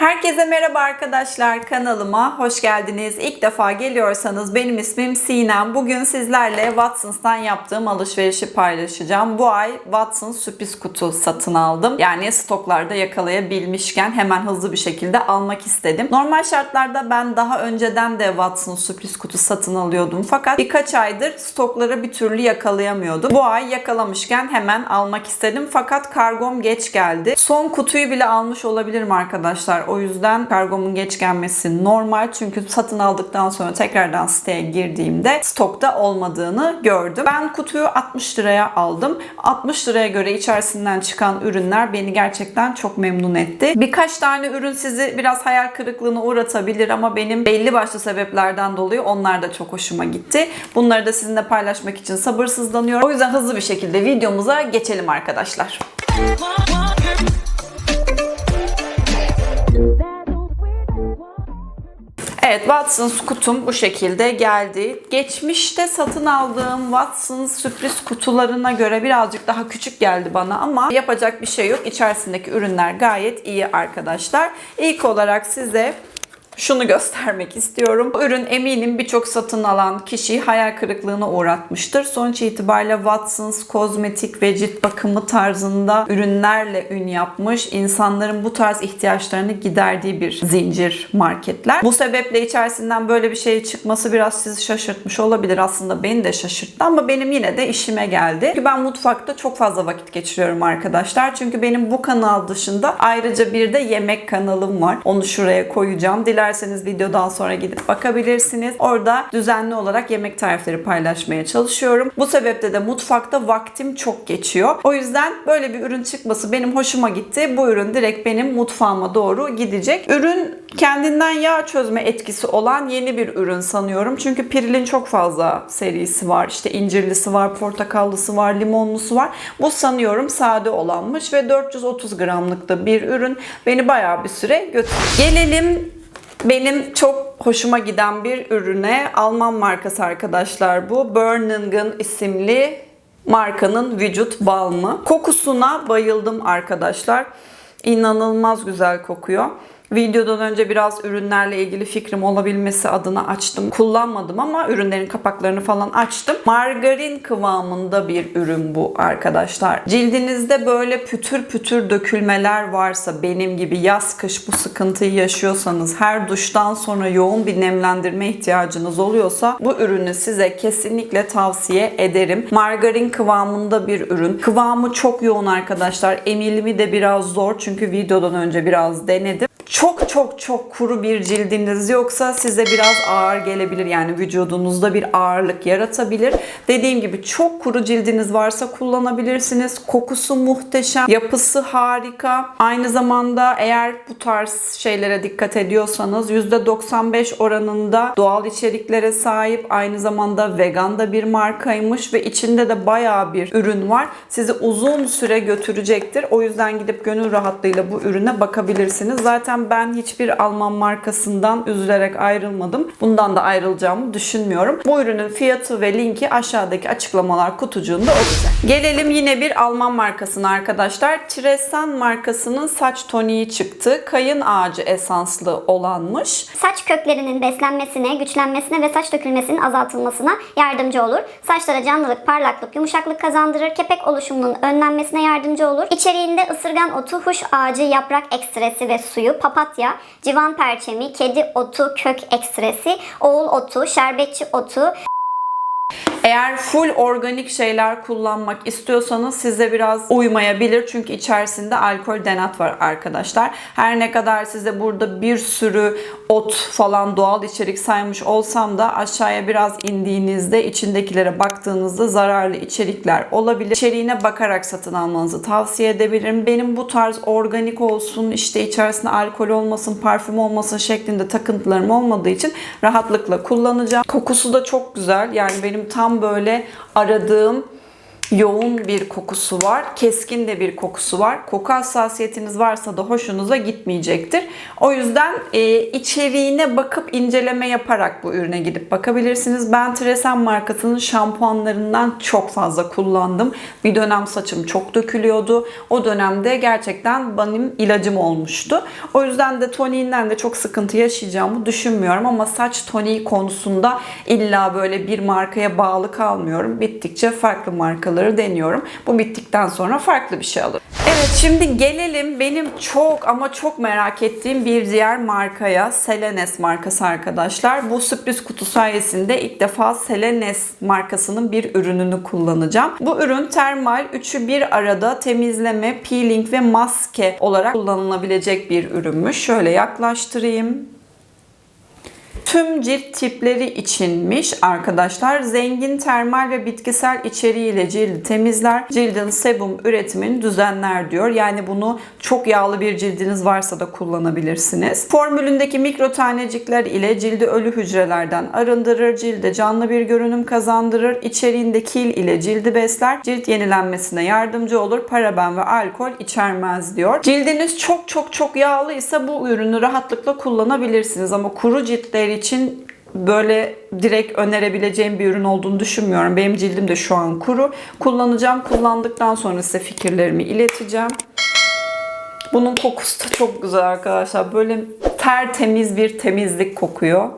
Herkese merhaba arkadaşlar kanalıma hoş geldiniz. İlk defa geliyorsanız benim ismim Sinem. Bugün sizlerle Watsons'tan yaptığım alışverişi paylaşacağım. Bu ay Watsons sürpriz kutu satın aldım. Yani stoklarda yakalayabilmişken hemen hızlı bir şekilde almak istedim. Normal şartlarda ben daha önceden de Watsons sürpriz kutu satın alıyordum. Fakat birkaç aydır stoklara bir türlü yakalayamıyordum. Bu ay yakalamışken hemen almak istedim. Fakat kargom geç geldi. Son kutuyu bile almış olabilirim arkadaşlar. O yüzden kargomun geç gelmesi normal. Çünkü satın aldıktan sonra tekrardan siteye girdiğimde stokta olmadığını gördüm. Ben kutuyu 60 liraya aldım. 60 liraya göre içerisinden çıkan ürünler beni gerçekten çok memnun etti. Birkaç tane ürün sizi biraz hayal kırıklığına uğratabilir ama benim belli başlı sebeplerden dolayı onlar da çok hoşuma gitti. Bunları da sizinle paylaşmak için sabırsızlanıyorum. O yüzden hızlı bir şekilde videomuza geçelim arkadaşlar. Evet Watsons kutum bu şekilde geldi. Geçmişte satın aldığım Watsons sürpriz kutularına göre birazcık daha küçük geldi bana ama yapacak bir şey yok. İçerisindeki ürünler gayet iyi arkadaşlar. İlk olarak size şunu göstermek istiyorum. Bu ürün eminim birçok satın alan kişiyi hayal kırıklığına uğratmıştır. Sonuç itibariyle Watsons kozmetik ve cilt bakımı tarzında ürünlerle ün yapmış. insanların bu tarz ihtiyaçlarını giderdiği bir zincir marketler. Bu sebeple içerisinden böyle bir şey çıkması biraz sizi şaşırtmış olabilir. Aslında beni de şaşırttı ama benim yine de işime geldi. Çünkü ben mutfakta çok fazla vakit geçiriyorum arkadaşlar. Çünkü benim bu kanal dışında ayrıca bir de yemek kanalım var. Onu şuraya koyacağım. Dilerseniz videodan sonra gidip bakabilirsiniz. Orada düzenli olarak yemek tarifleri paylaşmaya çalışıyorum. Bu sebeple de mutfakta vaktim çok geçiyor. O yüzden böyle bir ürün çıkması benim hoşuma gitti. Bu ürün direkt benim mutfağıma doğru gidecek. Ürün kendinden yağ çözme etkisi olan yeni bir ürün sanıyorum. Çünkü Piril'in çok fazla serisi var. İşte incirlisi var, portakallısı var, limonlusu var. Bu sanıyorum sade olanmış ve 430 gramlıkta bir ürün. Beni bayağı bir süre götürdü. Gelelim benim çok hoşuma giden bir ürüne Alman markası arkadaşlar bu. Berningen isimli markanın vücut balmı. Kokusuna bayıldım arkadaşlar. İnanılmaz güzel kokuyor. Videodan önce biraz ürünlerle ilgili fikrim olabilmesi adına açtım. Kullanmadım ama ürünlerin kapaklarını falan açtım. Margarin kıvamında bir ürün bu arkadaşlar. Cildinizde böyle pütür pütür dökülmeler varsa benim gibi yaz kış bu sıkıntıyı yaşıyorsanız her duştan sonra yoğun bir nemlendirme ihtiyacınız oluyorsa bu ürünü size kesinlikle tavsiye ederim. Margarin kıvamında bir ürün. Kıvamı çok yoğun arkadaşlar. Emilimi de biraz zor çünkü videodan önce biraz denedim çok çok kuru bir cildiniz yoksa size biraz ağır gelebilir. Yani vücudunuzda bir ağırlık yaratabilir. Dediğim gibi çok kuru cildiniz varsa kullanabilirsiniz. Kokusu muhteşem, yapısı harika. Aynı zamanda eğer bu tarz şeylere dikkat ediyorsanız %95 oranında doğal içeriklere sahip. Aynı zamanda vegan da bir markaymış ve içinde de bayağı bir ürün var. Sizi uzun süre götürecektir. O yüzden gidip gönül rahatlığıyla bu ürüne bakabilirsiniz. Zaten ben hiçbir Alman markasından üzülerek ayrılmadım. Bundan da ayrılacağımı düşünmüyorum. Bu ürünün fiyatı ve linki aşağıdaki açıklamalar kutucuğunda olacak. Gelelim yine bir Alman markasına arkadaşlar. Tresan markasının saç toniği çıktı. Kayın ağacı esanslı olanmış. Saç köklerinin beslenmesine, güçlenmesine ve saç dökülmesinin azaltılmasına yardımcı olur. Saçlara canlılık, parlaklık, yumuşaklık kazandırır. Kepek oluşumunun önlenmesine yardımcı olur. İçeriğinde ısırgan otu, huş ağacı, yaprak ekstresi ve suyu, papatya, civan perçemi, kedi otu, kök ekstresi, oğul otu, şerbetçi otu, Eğer full organik şeyler kullanmak istiyorsanız size biraz uymayabilir. Çünkü içerisinde alkol denat var arkadaşlar. Her ne kadar size burada bir sürü ot falan doğal içerik saymış olsam da aşağıya biraz indiğinizde içindekilere baktığınızda zararlı içerikler olabilir. İçeriğine bakarak satın almanızı tavsiye edebilirim. Benim bu tarz organik olsun, işte içerisinde alkol olmasın, parfüm olmasın şeklinde takıntılarım olmadığı için rahatlıkla kullanacağım. Kokusu da çok güzel. Yani benim tam böyle aradığım yoğun bir kokusu var. Keskin de bir kokusu var. Koku hassasiyetiniz varsa da hoşunuza gitmeyecektir. O yüzden e, içeriğine bakıp inceleme yaparak bu ürüne gidip bakabilirsiniz. Ben Tresen markasının şampuanlarından çok fazla kullandım. Bir dönem saçım çok dökülüyordu. O dönemde gerçekten benim ilacım olmuştu. O yüzden de toniğinden de çok sıkıntı yaşayacağımı düşünmüyorum ama saç toniği konusunda illa böyle bir markaya bağlı kalmıyorum. Bittikçe farklı markaları deniyorum. Bu bittikten sonra farklı bir şey alırım. Evet şimdi gelelim benim çok ama çok merak ettiğim bir diğer markaya. Selenes markası arkadaşlar. Bu sürpriz kutu sayesinde ilk defa Selenes markasının bir ürününü kullanacağım. Bu ürün termal, üçü bir arada temizleme, peeling ve maske olarak kullanılabilecek bir ürünmüş. Şöyle yaklaştırayım. Tüm cilt tipleri içinmiş arkadaşlar. Zengin termal ve bitkisel içeriğiyle cildi temizler. Cildin sebum üretimini düzenler diyor. Yani bunu çok yağlı bir cildiniz varsa da kullanabilirsiniz. Formülündeki mikro tanecikler ile cildi ölü hücrelerden arındırır. Cilde canlı bir görünüm kazandırır. İçeriğinde kil ile cildi besler. Cilt yenilenmesine yardımcı olur. Paraben ve alkol içermez diyor. Cildiniz çok çok çok yağlıysa bu ürünü rahatlıkla kullanabilirsiniz ama kuru ciltler için böyle direkt önerebileceğim bir ürün olduğunu düşünmüyorum. Benim cildim de şu an kuru. Kullanacağım. Kullandıktan sonra size fikirlerimi ileteceğim. Bunun kokusu da çok güzel arkadaşlar. Böyle tertemiz bir temizlik kokuyor.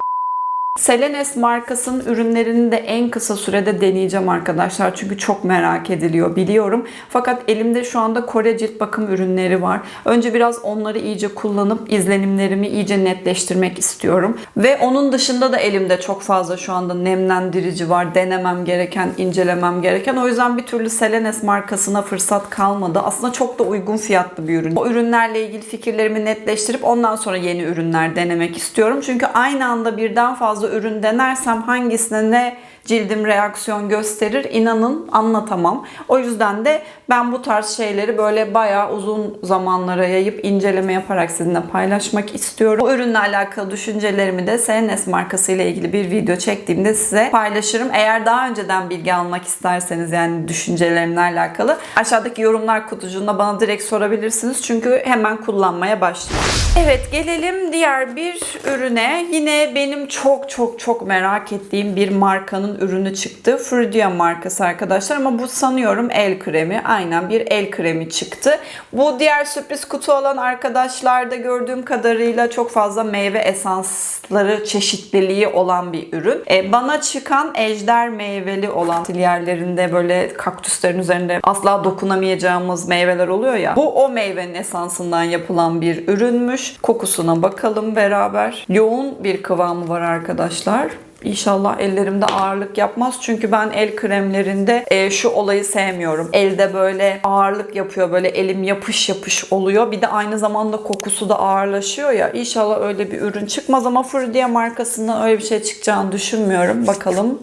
Selenes markasının ürünlerini de en kısa sürede deneyeceğim arkadaşlar. Çünkü çok merak ediliyor biliyorum. Fakat elimde şu anda Kore cilt bakım ürünleri var. Önce biraz onları iyice kullanıp izlenimlerimi iyice netleştirmek istiyorum. Ve onun dışında da elimde çok fazla şu anda nemlendirici var. Denemem gereken, incelemem gereken. O yüzden bir türlü Selenes markasına fırsat kalmadı. Aslında çok da uygun fiyatlı bir ürün. O ürünlerle ilgili fikirlerimi netleştirip ondan sonra yeni ürünler denemek istiyorum. Çünkü aynı anda birden fazla ürün denersem hangisine ne cildim reaksiyon gösterir inanın anlatamam. O yüzden de ben bu tarz şeyleri böyle bayağı uzun zamanlara yayıp inceleme yaparak sizinle paylaşmak istiyorum. Bu ürünle alakalı düşüncelerimi de Selenes markası ile ilgili bir video çektiğimde size paylaşırım. Eğer daha önceden bilgi almak isterseniz yani düşüncelerimle alakalı aşağıdaki yorumlar kutucuğunda bana direkt sorabilirsiniz. Çünkü hemen kullanmaya başlıyorum. Evet gelelim diğer bir ürüne. Yine benim çok çok çok merak ettiğim bir markanın ürünü çıktı. Frudia markası arkadaşlar ama bu sanıyorum el kremi. Aynen bir el kremi çıktı. Bu diğer sürpriz kutu olan arkadaşlarda gördüğüm kadarıyla çok fazla meyve esansları çeşitliliği olan bir ürün. E, bana çıkan ejder meyveli olan yerlerinde böyle kaktüslerin üzerinde asla dokunamayacağımız meyveler oluyor ya. Bu o meyvenin esansından yapılan bir ürünmüş. Kokusuna bakalım beraber. Yoğun bir kıvamı var arkadaşlar. İnşallah ellerimde ağırlık yapmaz. Çünkü ben el kremlerinde e, şu olayı sevmiyorum. Elde böyle ağırlık yapıyor. Böyle elim yapış yapış oluyor. Bir de aynı zamanda kokusu da ağırlaşıyor ya. İnşallah öyle bir ürün çıkmaz ama Frudia markasından öyle bir şey çıkacağını düşünmüyorum. Bakalım.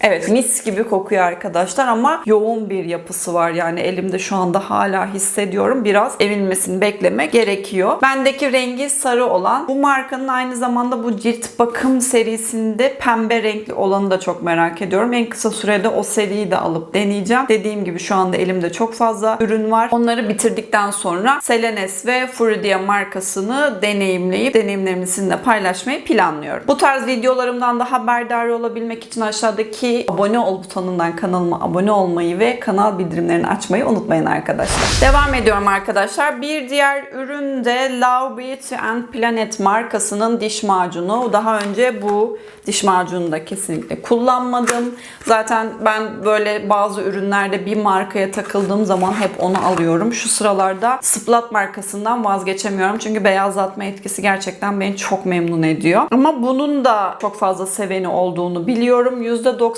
Evet mis gibi kokuyor arkadaşlar ama yoğun bir yapısı var yani elimde şu anda hala hissediyorum. Biraz emilmesini bekleme gerekiyor. Bendeki rengi sarı olan bu markanın aynı zamanda bu cilt bakım serisinde pembe renkli olanı da çok merak ediyorum. En kısa sürede o seriyi de alıp deneyeceğim. Dediğim gibi şu anda elimde çok fazla ürün var. Onları bitirdikten sonra Selenes ve Frudia markasını deneyimleyip deneyimlerimi sizinle paylaşmayı planlıyorum. Bu tarz videolarımdan da haberdar olabilmek için aşağıdaki abone ol butonundan kanalıma abone olmayı ve kanal bildirimlerini açmayı unutmayın arkadaşlar. Devam ediyorum arkadaşlar. Bir diğer ürün de Love Beauty and Planet markasının diş macunu. Daha önce bu diş macununu da kesinlikle kullanmadım. Zaten ben böyle bazı ürünlerde bir markaya takıldığım zaman hep onu alıyorum. Şu sıralarda Splat markasından vazgeçemiyorum. Çünkü beyazlatma etkisi gerçekten beni çok memnun ediyor. Ama bunun da çok fazla seveni olduğunu biliyorum.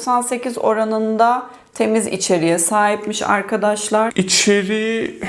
%98 oranında temiz içeriğe sahipmiş arkadaşlar. İçeriği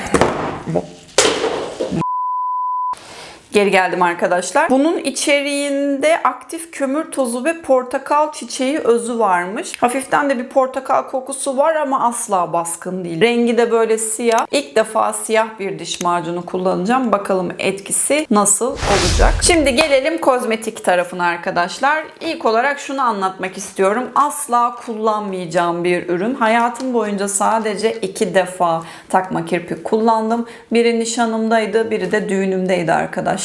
Geri geldim arkadaşlar. Bunun içeriğinde aktif kömür tozu ve portakal çiçeği özü varmış. Hafiften de bir portakal kokusu var ama asla baskın değil. Rengi de böyle siyah. İlk defa siyah bir diş macunu kullanacağım. Bakalım etkisi nasıl olacak. Şimdi gelelim kozmetik tarafına arkadaşlar. İlk olarak şunu anlatmak istiyorum. Asla kullanmayacağım bir ürün. Hayatım boyunca sadece iki defa takma kirpik kullandım. Biri nişanımdaydı, biri de düğünümdeydi arkadaşlar.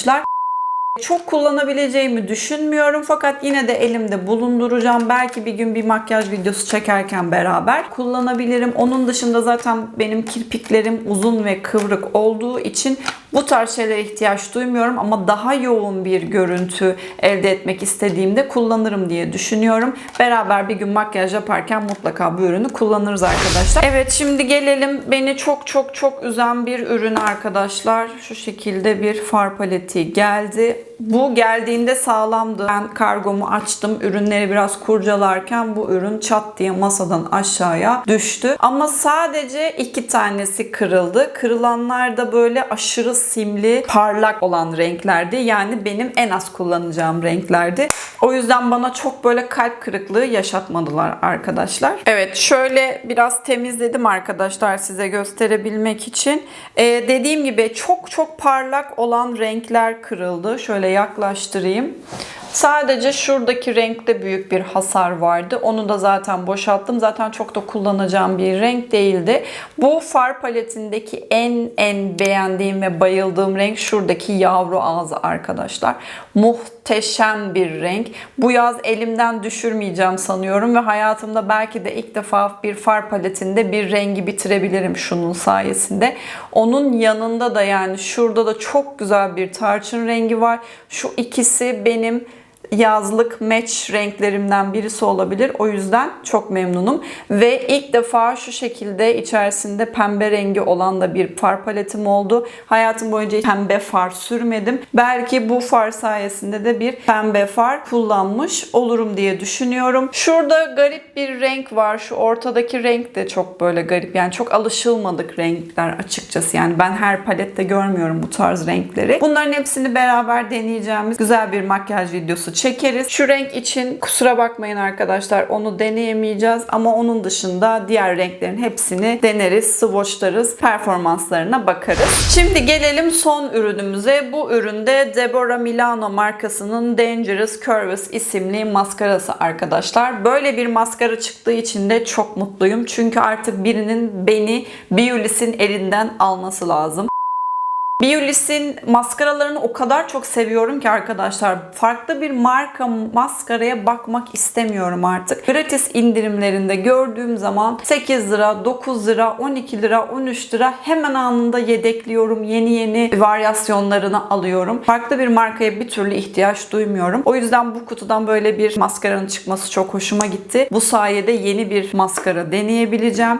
Çok kullanabileceğimi düşünmüyorum fakat yine de elimde bulunduracağım. Belki bir gün bir makyaj videosu çekerken beraber kullanabilirim. Onun dışında zaten benim kirpiklerim uzun ve kıvrık olduğu için bu tarz şeylere ihtiyaç duymuyorum ama daha yoğun bir görüntü elde etmek istediğimde kullanırım diye düşünüyorum. Beraber bir gün makyaj yaparken mutlaka bu ürünü kullanırız arkadaşlar. Evet şimdi gelelim beni çok çok çok üzen bir ürün arkadaşlar. Şu şekilde bir far paleti geldi. Bu geldiğinde sağlamdı. Ben kargomu açtım. Ürünleri biraz kurcalarken bu ürün çat diye masadan aşağıya düştü. Ama sadece iki tanesi kırıldı. Kırılanlar da böyle aşırı simli, parlak olan renklerdi. Yani benim en az kullanacağım renklerdi. O yüzden bana çok böyle kalp kırıklığı yaşatmadılar arkadaşlar. Evet şöyle biraz temizledim arkadaşlar size gösterebilmek için. Ee, dediğim gibi çok çok parlak olan renkler kırıldı. Şöyle yaklaştırayım. Sadece şuradaki renkte büyük bir hasar vardı. Onu da zaten boşalttım. Zaten çok da kullanacağım bir renk değildi. Bu far paletindeki en en beğendiğim ve bayıldığım renk şuradaki yavru ağzı arkadaşlar. Muhteşem bir renk. Bu yaz elimden düşürmeyeceğim sanıyorum ve hayatımda belki de ilk defa bir far paletinde bir rengi bitirebilirim şunun sayesinde. Onun yanında da yani şurada da çok güzel bir tarçın rengi var. Şu ikisi benim yazlık match renklerimden birisi olabilir. O yüzden çok memnunum. Ve ilk defa şu şekilde içerisinde pembe rengi olan da bir far paletim oldu. Hayatım boyunca pembe far sürmedim. Belki bu far sayesinde de bir pembe far kullanmış olurum diye düşünüyorum. Şurada garip bir renk var. Şu ortadaki renk de çok böyle garip. Yani çok alışılmadık renkler açıkçası. Yani ben her palette görmüyorum bu tarz renkleri. Bunların hepsini beraber deneyeceğimiz güzel bir makyaj videosu çekeriz. Şu renk için kusura bakmayın arkadaşlar onu deneyemeyeceğiz ama onun dışında diğer renklerin hepsini deneriz, swatchlarız, performanslarına bakarız. Şimdi gelelim son ürünümüze. Bu üründe Deborah Milano markasının Dangerous Curves isimli maskarası arkadaşlar. Böyle bir maskara çıktığı için de çok mutluyum. Çünkü artık birinin beni Biolis'in elinden alması lazım. Biolis'in maskaralarını o kadar çok seviyorum ki arkadaşlar. Farklı bir marka maskaraya bakmak istemiyorum artık. Gratis indirimlerinde gördüğüm zaman 8 lira, 9 lira, 12 lira, 13 lira hemen anında yedekliyorum. Yeni yeni varyasyonlarını alıyorum. Farklı bir markaya bir türlü ihtiyaç duymuyorum. O yüzden bu kutudan böyle bir maskaranın çıkması çok hoşuma gitti. Bu sayede yeni bir maskara deneyebileceğim.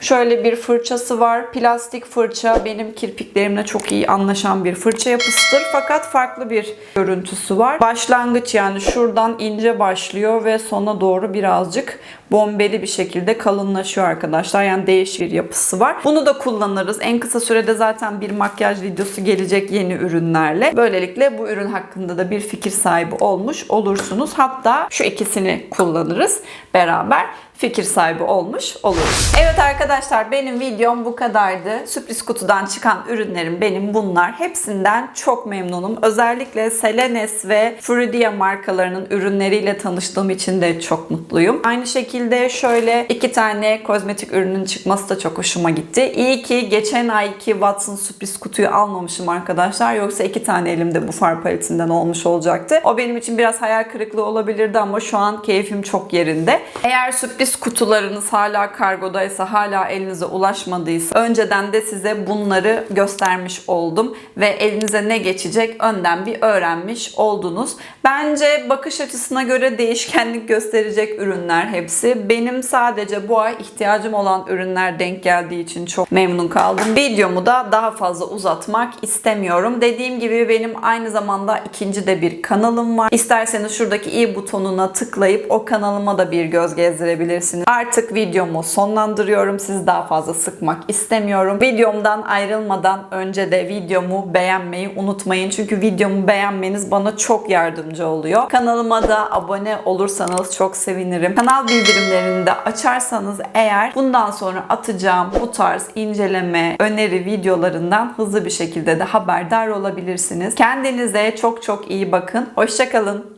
Şöyle bir fırçası var. Plastik fırça benim kirpiklerimle çok iyi anlaşan bir fırça yapısıdır. Fakat farklı bir görüntüsü var. Başlangıç yani şuradan ince başlıyor ve sona doğru birazcık bombeli bir şekilde kalınlaşıyor arkadaşlar. Yani değişik bir yapısı var. Bunu da kullanırız. En kısa sürede zaten bir makyaj videosu gelecek yeni ürünlerle. Böylelikle bu ürün hakkında da bir fikir sahibi olmuş olursunuz. Hatta şu ikisini kullanırız beraber fikir sahibi olmuş oluruz. Evet arkadaşlar benim videom bu kadardı. Sürpriz kutudan çıkan ürünlerim benim bunlar. Hepsinden çok memnunum. Özellikle Selenes ve Frudia markalarının ürünleriyle tanıştığım için de çok mutluyum. Aynı şekilde şöyle iki tane kozmetik ürünün çıkması da çok hoşuma gitti. İyi ki geçen ayki Watson sürpriz kutuyu almamışım arkadaşlar. Yoksa iki tane elimde bu far paletinden olmuş olacaktı. O benim için biraz hayal kırıklığı olabilirdi ama şu an keyfim çok yerinde. Eğer sürpriz kutularınız hala kargodaysa, hala elinize ulaşmadıysa önceden de size bunları göstermiş oldum ve elinize ne geçecek önden bir öğrenmiş oldunuz. Bence bakış açısına göre değişkenlik gösterecek ürünler hepsi. Benim sadece bu ay ihtiyacım olan ürünler denk geldiği için çok memnun kaldım. Videomu da daha fazla uzatmak istemiyorum. Dediğim gibi benim aynı zamanda ikinci de bir kanalım var. İsterseniz şuradaki i butonuna tıklayıp o kanalıma da bir göz gezdirebilirsiniz ulaşabilirsiniz. Artık videomu sonlandırıyorum. Sizi daha fazla sıkmak istemiyorum. Videomdan ayrılmadan önce de videomu beğenmeyi unutmayın. Çünkü videomu beğenmeniz bana çok yardımcı oluyor. Kanalıma da abone olursanız çok sevinirim. Kanal bildirimlerini de açarsanız eğer bundan sonra atacağım bu tarz inceleme, öneri videolarından hızlı bir şekilde de haberdar olabilirsiniz. Kendinize çok çok iyi bakın. Hoşçakalın.